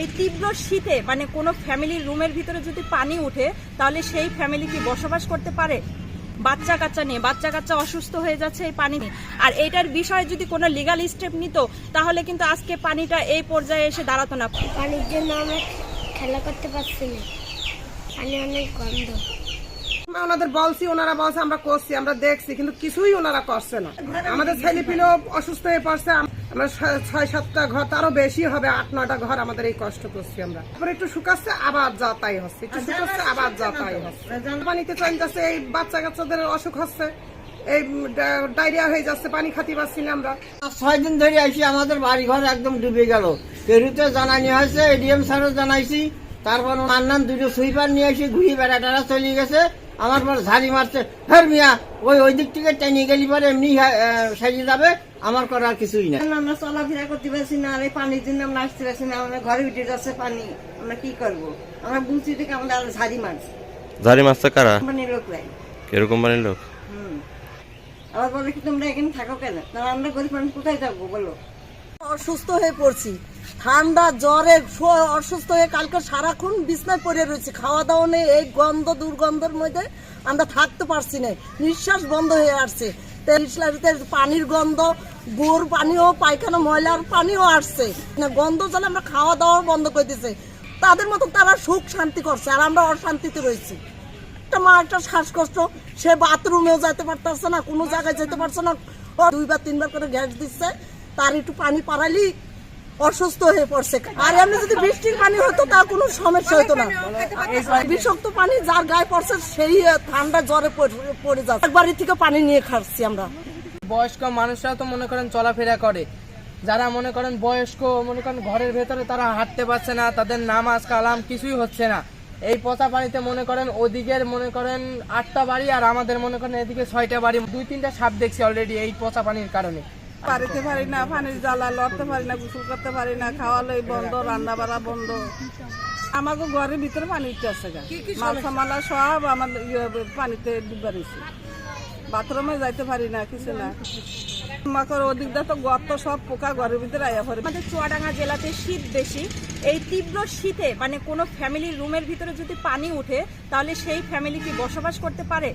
এই তীব্র শীতে মানে কোনো ফ্যামিলির রুমের ভিতরে যদি পানি উঠে তাহলে সেই ফ্যামিলি কি বসবাস করতে পারে? বাচ্চা কাচ্চা নিয়ে বাচ্চা কাচ্চা অসুস্থ হয়ে যাচ্ছে এই পানি নিয়ে। আর এইটার বিষয়ে যদি কোনো লিগাল স্টেপ নিত তাহলে কিন্তু আজকে পানিটা এই পর্যায়ে এসে দাঁড়াতো না। পানির জন্য আমরা খেলা করতে পারছি না। পানি অনেক গন্ধ। আমরা ওনাদের বলছি ওনারা বলছে আমরা করছি আমরা দেখছি কিন্তু কিছুই ওনারা করছে না। আমাদের ছেলে পিলেও অসুস্থ হয়ে পড়ছে আমরা ছয় সাতটা ঘর তারও বেশি হবে, আট, নয়টা ঘর আমাদের এই কষ্ট করছি আমরা। তারপরে একটু শুকাচ্ছে আবার যা তাই হচ্ছে। একটু শুকাচ্ছে আবার যা তাই হচ্ছে। পানিতে চলে যাচ্ছে, এই বাচ্চা কাচ্চাদের অসুখ হচ্ছে। এই ডায়রিয়া হয়ে যাচ্ছে, পানি খাতে পারছি না আমরা। ছয় দিন ধরে আইসি, আমাদের বাড়ি ঘর একদম ডুবে গেল। পেরুতে জানানি হয়েছে এডিএম স্যারও জানাইছি। তারপর নান্নান দুটো সুইপার নিয়ে এসে ঘুরি বেড়াটারা চলে গেছে। আমার পর ঝাড়ি মারছে ফের মিয়া, ওই ওই দিক থেকে টেনে গেলি পরে এমনি সাজিয়ে যাবে। আমার করার কিছুই না আমরা চলাফেরা করতে পারছি না আর এই পানির জন্য আমরা আসতে পারছি না আমরা ঘরে উঠে যাচ্ছে পানি আমরা কি করব? আমরা বুঝছি থেকে আমাদের আরও ঝাড়ি মারছে। ঝাড়ি মাছটা কারা? কোম্পানির লোকরাই কীরকম বাড়ির লোক? হুম। আবার বলে কি তোমরা এখানে থাকো কেন? তাহলে আমরা গরিব মানুষ কোথায় যাব বলো? অসুস্থ হয়ে পড়ছি। ঠান্ডা জ্বরে অসুস্থ হয়ে কালকে সারাক্ষণ বিছনায় পড়ে রয়েছি। খাওয়া দাওয়া নেই এই গন্ধ দুর্গন্ধের মধ্যে আমরা থাকতে পারছি না। নিঃশ্বাস বন্ধ হয়ে আসছে। পানির গন্ধ গোর পানিও, পায়খানা, ময়লার পানিও আসছে। না গন্ধ জলে আমরা খাওয়া দাওয়া বন্ধ করে দিছে। তাদের মতো তারা সুখ শান্তি করছে, আর আমরা অশান্তিতে রয়েছি। একটা মা, একটা শ্বাসকষ্ট, সে বাথরুমেও যেতে পারতেছে না, কোনো জায়গায় যেতে পারছে না। দুইবার, তিনবার করে গ্যাস দিচ্ছে, তার একটু পানি পাড়ালি অসুস্থ হয়ে পড়ছে। আর এমনি যদি বৃষ্টির পানি হতো, তার কোনো সমস্যা হতো না। বিষাক্ত পানি যার গায়ে পড়ছে, সেই ঠান্ডা জ্বরে পড়ে- যাচ্ছে। বাড়ি থেকে পানি নিয়ে খাচ্ছি আমরা। বয়স্ক মানুষরাও তো মনে করেন চলাফেরা করে। যারা মনে করেন বয়স্ক, মনে করেন ঘরের ভেতরে তারা হাঁটতে পারছে না, তাদের নামাজ, কালাম কিছুই হচ্ছে না। এই পচা পানিতে মনে করেন ওদিকের, মনে করেন আটটা বাড়ি, আর আমাদের মনে করেন এদিকে ছয়টা বাড়ি। দুই, তিনটা সাপ দেখছি অলরেডি এই পচা পানির কারণে। পারিতে পারি না পানির জ্বালা লড়তে পারি না গোসল করতে পারি না খাওয়া লই বন্ধ রান্না বাড়া বন্ধ। আমাকে ঘরের ভিতরে পানি উঠতে আসছে গা। মাল সামালা সব আমার ইয়ে পানিতে ডুবা রয়েছে বাথরুমে যাইতে পারি না কিছু না। আমাকে ওদিকটা তো গর্ত সব পোকা ঘরের ভিতরে আয়া পড়ে। আমাদের চুয়াডাঙ্গা জেলাতে শীত বেশি। এই তীব্র শীতে মানে কোনো ফ্যামিলির রুমের ভিতরে যদি পানি উঠে তাহলে সেই ফ্যামিলি কি বসবাস করতে পারে?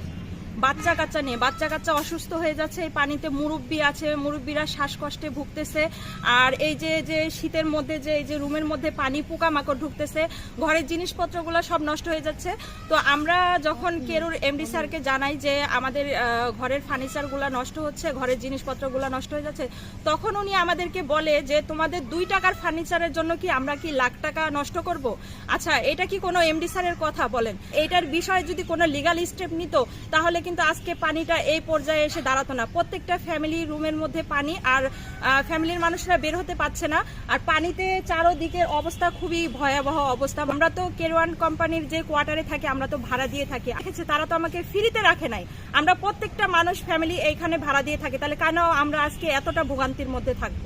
বাচ্চা কাচ্চা নিয়ে, বাচ্চা কাচ্চা অসুস্থ হয়ে যাচ্ছে, এই পানিতে মুরব্বি আছে, মুরব্বীরা শ্বাসকষ্টে ভুগতেছে। আর এই যে যে শীতের মধ্যে যে, এই যে রুমের মধ্যে পানি পোকামাকড় ঢুকতেছে, ঘরের জিনিসপত্রগুলো সব নষ্ট হয়ে যাচ্ছে। তো আমরা যখন কেরুর এমডি স্যারকে জানাই যে আমাদের ঘরের ফার্নিচারগুলো নষ্ট হচ্ছে, ঘরের জিনিসপত্রগুলো নষ্ট হয়ে যাচ্ছে, তখন উনি আমাদেরকে বলে যে, তোমাদের দুই টাকার ফার্নিচারের জন্য কি আমরা কি লাখ টাকা নষ্ট করব? আচ্ছা এটা কি কোনো এমডি স্যারের কথা বলেন? এইটার বিষয়ে যদি কোনো লিগাল স্টেপ নিত, তাহলে কিন্তু আজকে পানিটা এই পর্যায়ে এসে দাঁড়াতো না। প্রত্যেকটা ফ্যামিলি রুমের মধ্যে পানি আর ফ্যামিলির মানুষরা বের হতে পারছে না। আর পানিতে চারোদিকের অবস্থা খুবই ভয়াবহ অবস্থা। আমরা তো কেরওয়ান কোম্পানির যে কোয়ার্টারে থাকি, আমরা তো ভাড়া দিয়ে থাকি। দেখেছে, তারা তো আমাকে ফ্রিতে রাখে নাই। আমরা প্রত্যেকটা মানুষ ফ্যামিলি এইখানে ভাড়া দিয়ে থাকি। তাহলে কেন আমরা আজকে এতটা ভোগান্তির মধ্যে থাকব?